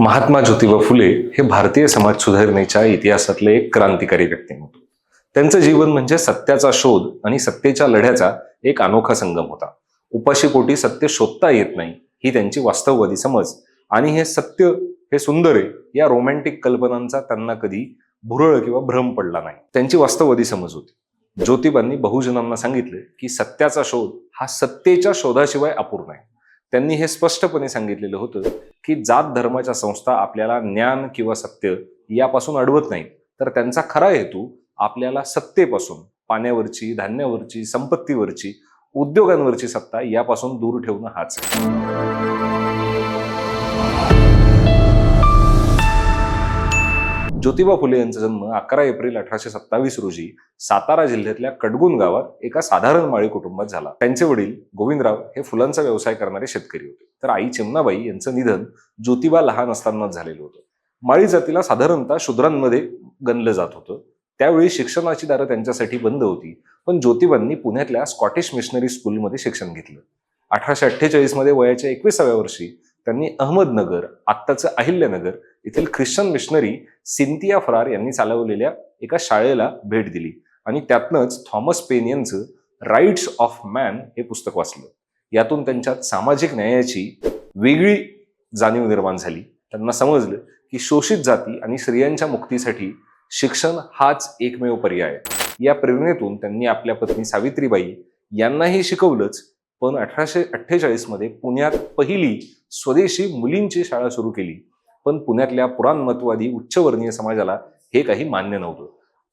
महात्मा ज्योतिबा फुले हे भारतीय समाज सुधारणेच्या इतिहासातले एक क्रांतिकारी व्यक्तिमत्व त्यांचं जीवन म्हणजे सत्याचा शोध आणि सत्तेच्या लढ्याचा एक अनोखा संगम होता. उपाशीपोटी सत्य शोधता येत नाही ही त्यांची वास्तववादी समज. आणि हे सत्य हे सुंदर आहे या रोमॅन्टिक कल्पनांचा त्यांना कधी भुरळ किंवा भ्रम पडला नाही. त्यांची वास्तववादी समज होती. ज्योतिबांनी बहुजनांना सांगितले की सत्याचा शोध हा सत्तेच्या शोधाशिवाय अपूर्ण आहे. त्यांनी हे स्पष्टपणे सांगितलेलं होतं की जात धर्माच्या संस्था आपल्याला ज्ञान किंवा सत्य यापासून अडवत नाहीत तर त्यांचा खरा हेतू आपल्याला सत्तेपासून पाण्यावरची धान्यावरची संपत्तीवरची उद्योगांवरची सत्ता यापासून दूर ठेवणं हाच ज्योतिबा फुले यांचा जन्म अकरा एप्रिल अठराशे सत्तावीस रोजी सातारा जिल्ह्यातल्या कडगुण गावात एका साधारण माळी कुटुंबात झाला. त्यांचे वडील गोविंदराव हे फुलांचा व्यवसाय करणारे शेतकरी होते. तर आई चिमणाबाई यांचं निधन ज्योतिबा लहान असतानाच झालेलं होतं. माळी जातीला साधारणतः शूद्रांमध्ये गणलं जात होतं. त्यावेळी शिक्षणाची दारं त्यांच्यासाठी बंद होती. पण ज्योतिबांनी पुण्यातल्या स्कॉटिश मिशनरी स्कूलमध्ये शिक्षण घेतलं. अठराशे अठ्ठेचाळीसमध्ये वयाच्या एकविसाव्या वर्षी त्यांनी अहमदनगर आत्ताचं अहिल्यानगर येथील ख्रिश्चन मिशनरी सिंथिया फरार यांनी चालवलेल्या एका शाळेला भेट दिली. आणि त्यातनंच थॉमस पेन यांचं राईट्स ऑफ मॅन हे पुस्तक वाचलं. यातून त्यांच्यात सामाजिक न्यायाची वेगळी जाणीव निर्माण झाली. त्यांना समजलं की शोषित जाती आणि स्त्रियांच्या मुक्तीसाठी शिक्षण हाच एकमेव पर्याय. आहे. या प्रेरणेतून त्यांनी आपल्या पत्नी सावित्रीबाई यांनाही शिकवलंच पण अठराशे अठ्ठेचाळीसमध्ये पुण्यात पहिली स्वदेशी मुलींची शाळा सुरू केली. पण पुण्यातल्या पुराणमतवादी उच्चवर्णीय समाजाला हे काही मान्य नव्हतं.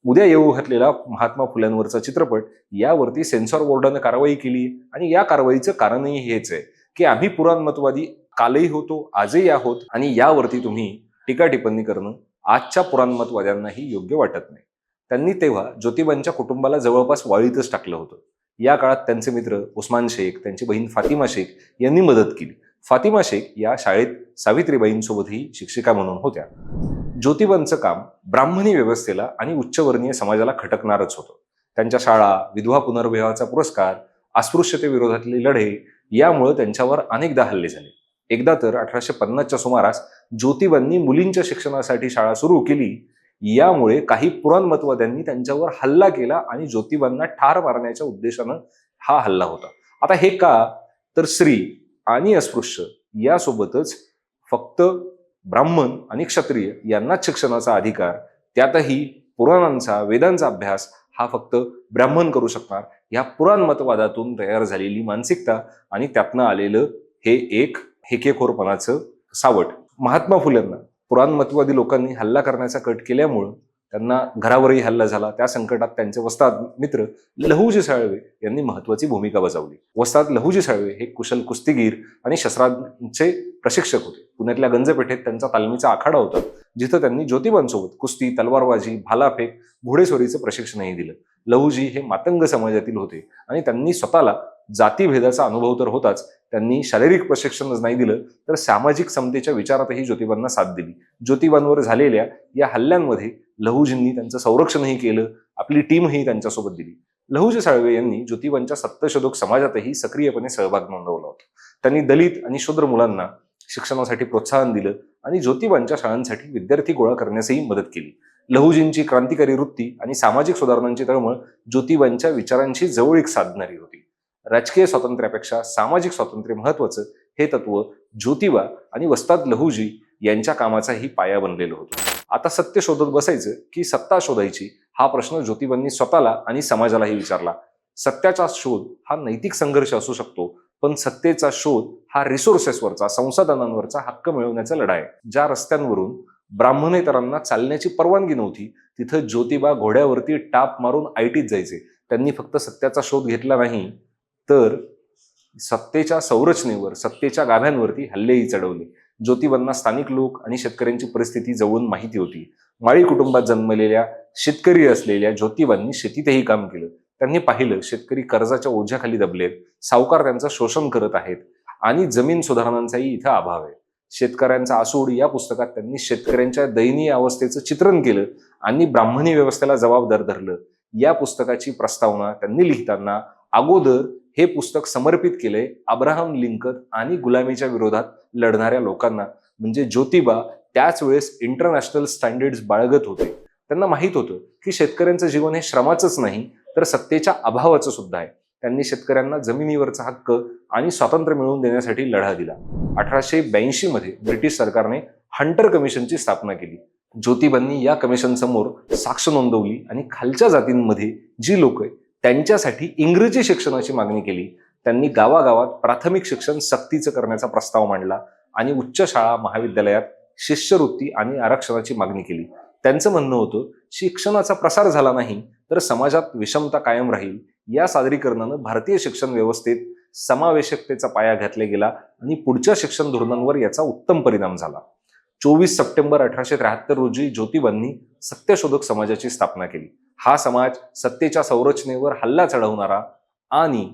उद्या येऊ घातलेला महात्मा फुल्यांवरचा चित्रपट यावरती सेन्सॉर बोर्डानं कारवाई केली आणि या कारवाईचं कारणही हेच आहे की आम्ही पुराणमतवादी कालही होतो आजही आहोत आणि यावरती तुम्ही टीका टिप्पणी करणं आजच्या पुराणमतवाद्यांनाही योग्य वाटत नाही. त्यांनी तेव्हा ज्योतिबांच्या कुटुंबाला जवळपास वाळीतच टाकलं होतं. या काळात त्यांचे मित्र उस्मान शेख त्यांची बहीण फातिमा शेख यांनी मदत केली. फातिमा शेख या शाळेत सावित्रीबाईंसोबतही शिक्षिका म्हणून होत्या. ज्योतिबांचं काम ब्राह्मणी व्यवस्थेला आणि उच्चवर्णीय समाजाला खटकणारच होतं. त्यांच्या शाळा विधवा पुनर्विवाहाचा पुरस्कार अस्पृश्यतेविरोधातले लढे यामुळे त्यांच्यावर अनेकदा हल्ले झाले. एकदा तर अठराशे पन्नासच्या सुमारास ज्योतिबांनी मुलींच्या शिक्षणासाठी शाळा सुरू केली. यामुळे काही पुराणमतवाद्यांनी त्यांच्यावर हल्ला केला आणि ज्योतिबांना ठार मारण्याच्या उद्देशानं हा हल्ला होता. आता हे का? तर स्त्री आणि अस्पृश्य यासोबतच फक्त ब्राह्मण आणि क्षत्रिय यांनाच शिक्षणाचा अधिकार त्यातही पुराणांचा वेदांचा अभ्यास हा फक्त ब्राह्मण करू शकणार. ह्या पुराणमतवादातून तयार झालेली मानसिकता आणि त्यातनं आलेलं हे एक हेकेखोरपणाचं सावट. महात्मा फुलेंना पुराणमतवादी लोकांनी हल्ला करण्याचा कट केल्यामुळं त्यांना घरावरही हल्ला झाला. त्या संकटात त्यांचे वस्ताद मित्र लहुजी साळवे यांनी महत्वाची भूमिका बजावली. वस्ताद लहुजी साळवे हे कुशल कुस्तीगीर आणि शस्त्रांचे प्रशिक्षक होते. पुण्यातल्या गंजपेठेत त्यांचा तालमीचा आखाडा होता. जिथं त्यांनी ज्योतिबांसोबत कुस्ती तलवारबाजी भालाफेक घोडेस्वरीचं प्रशिक्षणही दिलं. लहुजी हे मातंग समाजातील होते आणि त्यांनी स्वतःला जातीभेदाचा अनुभव तर होताच. त्यांनी शारीरिक प्रशिक्षणच नाही दिलं तर सामाजिक समतेच्या विचारातही ज्योतिबांना साथ दिली. ज्योतिबांवर झालेल्या या हल्ल्यांमध्ये लहूजींनी त्यांचं संरक्षणही केलं आपली टीमही त्यांच्यासोबत दिली. लहूजी साळवे यांनी ज्योतिबांच्या सत्यशोधक समाजातही सक्रियपणे सहभाग नोंदवला होता. त्यांनी दलित आणि शूद्र मुलांना शिक्षणासाठी प्रोत्साहन दिलं आणि ज्योतिबांच्या शाळांसाठी विद्यार्थी गोळा करण्यासही मदत केली. लहुजींची क्रांतिकारी वृत्ती आणि सामाजिक सुधारणांची तळमळ ज्योतिबांच्या विचारांशी जवळीक साधणारी होती. राजकीय स्वातंत्र्यापेक्षा सामाजिक स्वातंत्र्य महत्वाचं हे तत्व ज्योतिबा आणि वस्ताद लहूजी यांच्या कामाचाही पाया बनलेलं होतं. आता सत्य शोधत बसायचं की सत्ता शोधायची हा प्रश्न ज्योतिबांनी स्वतःला आणि समाजालाही विचारला. सत्याचा शोध हा नैतिक संघर्ष असू शकतो पण सत्तेचा शोध हा रिसोर्सेसवरचा संसाधनांवरचा हक्क मिळवण्याचा लढा आहे. ज्या रस्त्यांवरून ब्राह्मणेतरांना चालण्याची परवानगी नव्हती तिथं ज्योतिबा घोड्यावरती टाप मारून आयटीत जायचे. त्यांनी फक्त सत्याचा शोध घेतला नाही तर सत्तेच्या संरचनेवर सत्तेच्या गाभ्यांवरती हल्लेही चढवले. ज्योतिबांना स्थानिक लोक आणि शेतकऱ्यांची परिस्थिती जवळून माहिती होती. माळी कुटुंबात जन्मलेल्या शेतकरी असलेल्या ज्योतिबांनी शेतीतही काम केलं. त्यांनी पाहिलं शेतकरी कर्जाच्या ओझ्याखाली दबलेत. सावकार त्यांचं शोषण करत आहेत. आणि जमीन सुधारणांचाही इथं अभाव आहे. शेतकऱ्यांचा आसूड या पुस्तकात त्यांनी शेतकऱ्यांच्या दयनीय अवस्थेचं चित्रण केलं आणि ब्राह्मणी व्यवस्थेला जबाबदार धरलं. या पुस्तकाची प्रस्तावना त्यांनी लिहिताना अगोदर हे पुस्तक समर्पित केलंय अब्राहम लिंकन आणि गुलामीच्या विरोधात लढणाऱ्या लोकांना. म्हणजे ज्योतिबा त्याच वेळेस इंटरनॅशनल स्टँडर्ड्स बाळगत होते. त्यांना माहीत होतं की शेतकऱ्यांचं जीवन हे श्रमाचंच नाही तर सत्तेच्या अभावाचं सुद्धा आहे. त्यांनी शेतकऱ्यांना जमिनीवरचा हक्क आणि स्वातंत्र्य मिळवून देण्यासाठी लढा दिला. अठराशे ब्याऐंशी मध्ये ब्रिटिश सरकारने हंटर कमिशनची स्थापना केली. ज्योतिबांनी या कमिशन समोर साक्ष नोंदवली आणि खालच्या जातींमध्ये जी लोक त्यांच्यासाठी इंग्रजी शिक्षणाची मागणी केली. त्यांनी गावागावात प्राथमिक शिक्षण सक्तीचं करण्याचा प्रस्ताव मांडला आणि उच्च शाळा महाविद्यालयात शिष्यवृत्ती आणि आरक्षणाची मागणी केली. त्यांचं म्हणणं होतं शिक्षणाचा प्रसार झाला नाही तर समाजात विषमता कायम राहील. या सादरीकरणानं भारतीय शिक्षण व्यवस्थेत समावेशकतेचा पाया घातला गेला आणि पुढच्या शिक्षण धोरणांवर याचा उत्तम परिणाम झाला. चोवीस सप्टेंबर अठराशे त्र्याहत्तर रोजी ज्योतिबांनी सत्यशोधक समाजाची स्थापना केली. हा समाज सत्तेच्या संरचनेवर हल्ला चढवणारा आणि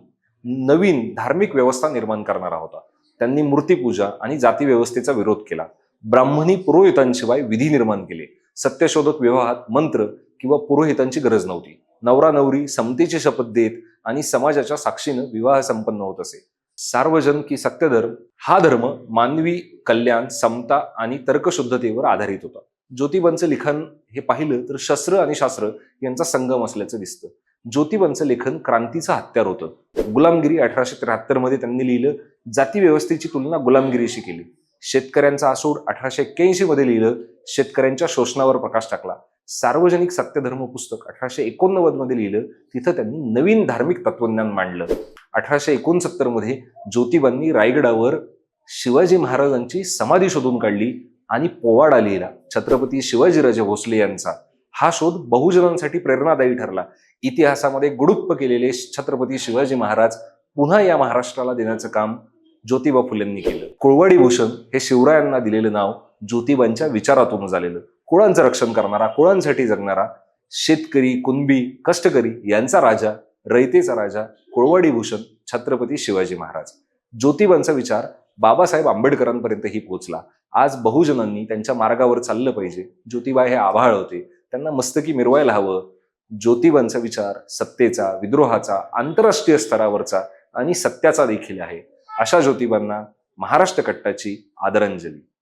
नवीन धार्मिक व्यवस्था निर्माण करणारा होता. त्यांनी मूर्तीपूजा आणि जाती व्यवस्थेचा विरोध केला. ब्राह्मणी पुरोहितांशिवाय विधी निर्माण केले. सत्यशोधक विवाहात मंत्र किंवा पुरोहितांची गरज नव्हती. नवरा नवरी समतेची शपथ देत आणि समाजाच्या साक्षीनं विवाह संपन्न होत असे. सार्वजन की सत्यधर्म हा धर्म मानवी कल्याण समता आणि तर्कशुद्धतेवर आधारित होता. ज्योतिबांचं लिखाण हे पाहिलं तर शस्त्र आणि शास्त्र यांचा संगम असल्याचं दिसतं. ज्योतिबांचं लेखन क्रांतीचं हत्यार होतं. गुलामगिरी अठराशे त्र्याहत्तरमध्ये त्यांनी लिहिलं जाती व्यवस्थेची तुलना गुलामगिरीशी केली. शेतकऱ्यांचा आसूड अठराशे एक्क्याऐंशी मध्ये लिहिलं शेतकऱ्यांच्या शोषणावर प्रकाश टाकला. सार्वजनिक सत्यधर्म पुस्तक अठराशे एकोणनव्वदमध्ये लिहिलं तिथं त्यांनी नवीन धार्मिक तत्वज्ञान मांडलं. अठराशे एकोणसत्तरमध्ये ज्योतिबांनी रायगडावर शिवाजी महाराजांची समाधी शोधून काढली आणि पोवाडा लिहिला छत्रपती शिवाजीराजे भोसले यांचा हा शोध बहुजनांसाठी प्रेरणादायी ठरला. इतिहासामध्ये गुडुप्प केलेले छत्रपती शिवाजी महाराज पुन्हा या महाराष्ट्राला देण्याचं काम ज्योतिबा फुलेंनी केलं. कुळवाडी भूषण हे शिवरायांना दिलेलं नाव ज्योतिबांच्या विचारातून झालेलं. कुळांचं रक्षण करणारा कुळांसाठी जगणारा शेतकरी कुणबी कष्टकरी यांचा राजा रयतेचा राजा कुळवाडी भूषण छत्रपती शिवाजी महाराज. ज्योतिबांचा विचार बाबासाहेब आंबेडकरांपर्यंतही पोहोचला. आज बहुजनांनी त्यांच्या मार्गावर चाललं पाहिजे. ज्योतिबा हे आभाळ होते. त्यांना मस्तकी मिरवायला हवं. ज्योतिबांचा विचार सत्तेचा विद्रोहाचा आंतरराष्ट्रीय स्तरावरचा आणि सत्याचा देखील आहे. अशा ज्योतिबांना महाराष्ट्र कट्टाची आदरांजली.